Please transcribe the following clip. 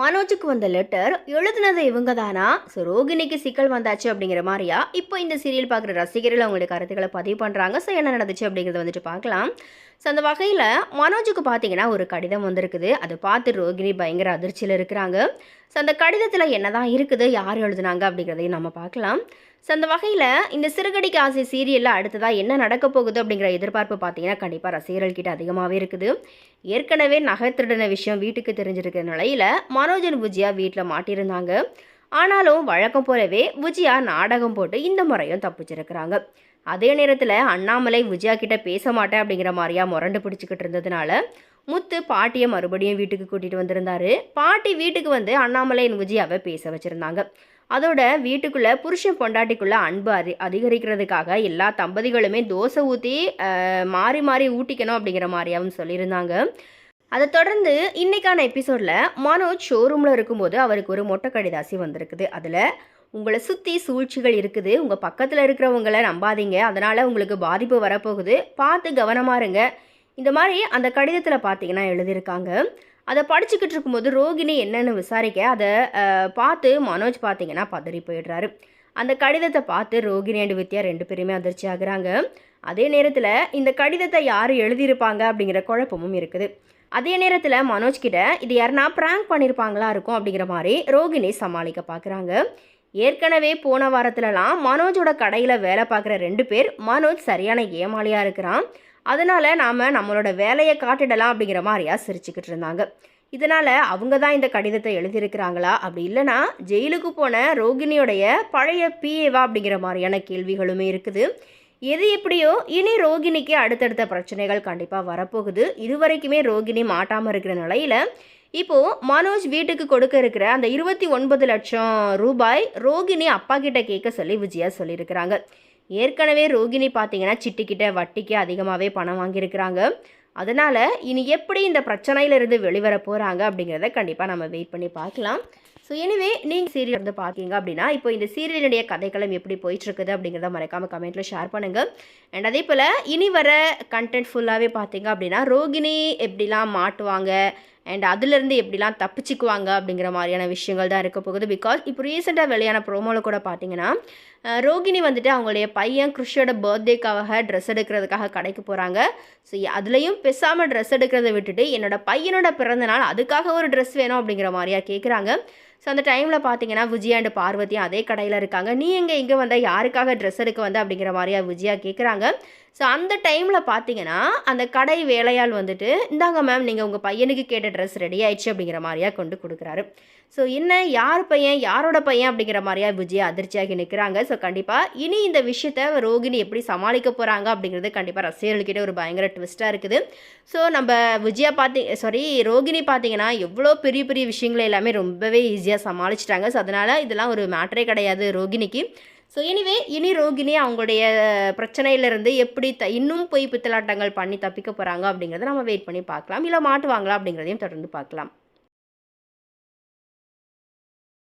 மனோஜுக்கு வந்த லெட்டர் எழுதுனது இவங்க தானா ஸோ ரோகிணிக்கு சிக்கல் வந்தாச்சு அப்படிங்கிற மாதிரியா? இப்போ இந்த சீரியல் பார்க்குற ரசிகர்கள் அவங்களுடைய கருத்துக்களை பதிவு பண்ணுறாங்க ஸோ என்ன நடந்துச்சு அப்படிங்கிறத வந்துட்டு பார்க்கலாம். ஸோ அந்த வகையில் மனோஜுக்கு பார்த்தீங்கன்னா ஒரு கடிதம் வந்திருக்குது. அதை பார்த்து ரோகிணி பயங்கர அதிர்ச்சியில் இருக்கிறாங்க. ஸோ அந்த கடிதத்தில் என்ன தான் இருக்குது யார் எழுதுனாங்க அப்படிங்கிறதையும் நம்ம பார்க்கலாம். ஸோ அந்த வகையில் இந்த சிறுகடிக்கு ஆசை சீரியலில் அடுத்ததாக என்ன நடக்க போகுது அப்படிங்கிற எதிர்பார்ப்பு பார்த்தீங்கன்னா கண்டிப்பாக ரசிகர்கள் கிட்ட அதிகமாகவே இருக்குது. ஏற்கனவே நகை திருடின விஷயம் வீட்டுக்கு தெரிஞ்சிருக்கிற நிலையில் மனோஜன் விஜயா வீட்டில் மாட்டியிருந்தாங்க. ஆனாலும் வழக்கம் போலவே விஜயா நாடகம் போட்டு இந்த முறையும் தப்பிச்சிருக்கிறாங்க. அதே நேரத்தில் அண்ணாமலை விஜயா கிட்ட பேச மாட்டேன் அப்படிங்கிற மாதிரியா முரண்டு பிடிச்சிக்கிட்டு இருந்ததுனால முத்து பாட்டியை மறுபடியும் வீட்டுக்கு கூட்டிகிட்டு வந்திருந்தாரு. பாட்டி வீட்டுக்கு வந்து அண்ணாமலை விஜயாவை பேச வச்சுருந்தாங்க. அதோட வீட்டுக்குள்ளே புருஷன் பொண்டாட்டிக்குள்ளே அன்பு அதி அதிகரிக்கிறதுக்காக எல்லா தம்பதிகளுமே தோசை ஊற்றி மாறி மாறி ஊட்டிக்கணும் அப்படிங்கிற மாதிரியாவும் சொல்லியிருந்தாங்க. அதை தொடர்ந்து இன்னைக்கான எபிசோடில் மனோஜ் ஷோரூமில் இருக்கும்போது அவருக்கு ஒரு மொட்டை கடிதாசி வந்திருக்குது. அதில் உங்களை சுற்றி சூழ்ச்சிகள் இருக்குது. உங்கள் பக்கத்தில் இருக்கிறவங்கள நம்பாதீங்க. அதனால் உங்களுக்கு பாதிப்பு வரப்போகுது. பார்த்து கவனமாக இருங்க. இந்த மாதிரி அந்த கடிதத்தில் பார்த்தீங்கன்னா எழுதியிருக்காங்க. அதை படிச்சுக்கிட்டு இருக்கும்போது ரோகிணி என்னென்னு விசாரிக்க அதை பார்த்து மனோஜ் பார்த்தீங்கன்னா பதறி போயிடுறாரு. அந்த கடிதத்தை பார்த்து ரோகிணி அண்ட் வித்யா ரெண்டு பேருமே அதிர்ச்சி ஆகுறாங்க. அதே நேரத்தில் இந்த கடிதத்தை யார் எழுதியிருப்பாங்க அப்படிங்கிற குழப்பமும் இருக்குது. அதே நேரத்தில் மனோஜ் கிட்ட இது யாருன்னா ப்ராங்க் பண்ணியிருப்பாங்களா இருக்கும் அப்படிங்கிற மாதிரி ரோகிணி சமாளிக்க பார்க்குறாங்க ஏற்கனவே போன வாரத்துலலாம் மனோஜோட கடையில் வேலை பார்க்குற ரெண்டு பேர் மனோஜ் சரியான ஏமாளியாக இருக்கிறான். அதனால் நாம் நம்மளோட வேலையை காட்டிடலாம் அப்படிங்கிற மாதிரியா சிரிச்சுக்கிட்டு இருந்தாங்க. இதனால் அவங்க தான் இந்த கடிதத்தை எழுதியிருக்கிறாங்களா? அப்படி இல்லைன்னா ஜெயிலுக்கு போன ரோகிணியோடைய பழைய பிஏவா அப்படிங்கிற மாதிரியான கேள்விகளுமே இருக்குது. எது எப்படியோ இனி ரோகிணிக்கு அடுத்தடுத்த பிரச்சனைகள் கண்டிப்பாக வரப்போகுது. இதுவரைக்குமே ரோகிணி மாட்டாமல் இருக்கிற நிலையில் இப்போது மனோஜ் வீட்டுக்கு கொடுக்க இருக்கிற அந்த இருபத்தி ஒன்பது லட்சம் ரூபாய் ரோகிணி அப்பா கிட்ட கேட்க சொல்லி விஜயா சொல்லியிருக்கிறாங்க. ஏற்கனவே ரோகிணி பார்த்தீங்கன்னா சிட்டிக்கிட்ட வட்டிக்கு அதிகமாகவே பணம் வாங்கியிருக்கிறாங்க. அதனால் இனி எப்படி இந்த பிரச்சனையிலிருந்து வெளிவர போகிறாங்க அப்படிங்கிறத கண்டிப்பாக நம்ம வெயிட் பண்ணி பார்க்கலாம். ஸோ எனிவே நீங்கள் சீரியல் வந்து பார்த்தீங்க அப்படின்னா இப்போ இந்த சீரியலினுடைய கதைக்களம் எப்படி போயிட்டுருக்குது அப்படிங்கிறத மறக்காமல் கமெண்ட்டில் ஷேர் பண்ணுங்கள் அண்ட் அதே போல் இனி வர கண்டென்ட் ஃபுல்லாகவே பார்த்தீங்க அப்படின்னா ரோகிணி எப்படிலாம் மாட்டுவாங்க அண்ட் அதுலேருந்து எப்படிலாம் தப்பிச்சுக்குவாங்க அப்படிங்கிற மாதிரியான விஷயங்கள் தான் இருக்க போகுது. பிகாஸ் இப்போ ரீசெண்டாக வெளியான ப்ரோமோவில் கூட பார்த்தீங்கன்னா ரோகிணி வந்துட்டு அவங்களுடைய பையன் கிருஷியோட பர்த்டேக்காக ட்ரெஸ் எடுக்கிறதுக்காக கடைக்கு போகிறாங்க ஸோ அதுலேயும் பெசாமல் ட்ரெஸ் எடுக்கிறத விட்டுட்டு என்னோட பையனோட பிறந்தநாள் அதுக்காக ஒரு ட்ரெஸ் வேணும் அப்படிங்கிற மாதிரியா கேட்குறாங்க ஸோ அந்த டைமில் பார்த்தீங்கன்னா விஜயா அண்ட் பார்வதியும் அதே கடையில் இருக்காங்க. நீ எங்கே இங்கே வந்தால் யாருக்காக ட்ரெஸ் எடுக்க வந்த அப்படிங்கிற மாதிரியா விஜயா கேட்குறாங்க ஸோ அந்த டைமில் பார்த்தீங்கன்னா அந்த கடை வேலையாள் வந்துட்டு இந்தாங்க மேம் நீங்கள் உங்கள் பையனுக்கு கேட்ட ட்ரெஸ் ரெடி ஆயிடுச்சு அப்படிங்கிற மாதிரியா கொண்டு கொடுக்குறாரு. ஸோ என்ன யார் பையன் யாரோட பையன் அப்படிங்கிற மாதிரியா விஜய் அதிர்ச்சியாகி நிற்கிறாங்க ஸோ கண்டிப்பாக இனி இந்த விஷயத்த ரோகிணி எப்படி சமாளிக்க போகிறாங்க அப்படிங்கிறது கண்டிப்பாக ரசிகர்கள்கிட்ட ஒரு பயங்கர ட்விஸ்ட்டாக இருக்குது. ஸோ நம்ம விஜயா பார்த்தி சாரி ரோகிணி பார்த்தீங்கன்னா எவ்வளோ பெரிய பெரிய விஷயங்களை எல்லாமே ரொம்பவே ஈஸியாக சமாளிச்சிட்டாங்க. ஸோ அதனால் இதெல்லாம் ஒரு மேட்டரே கிடையாது ரோகிணிக்கு. ஸோ எனிவே இனி ரோகிணி அவங்களுடைய பிரச்சனையிலிருந்து எப்படி த இன்னும் போய் பித்தலாட்டங்கள் பண்ணி தப்பிக்க போகிறாங்க அப்படிங்கிறத நம்ம வெயிட் பண்ணி பார்க்கலாம். இல்லை மாட்டுவாங்களா அப்படிங்கிறதையும் தொடர்ந்து பார்க்கலாம்.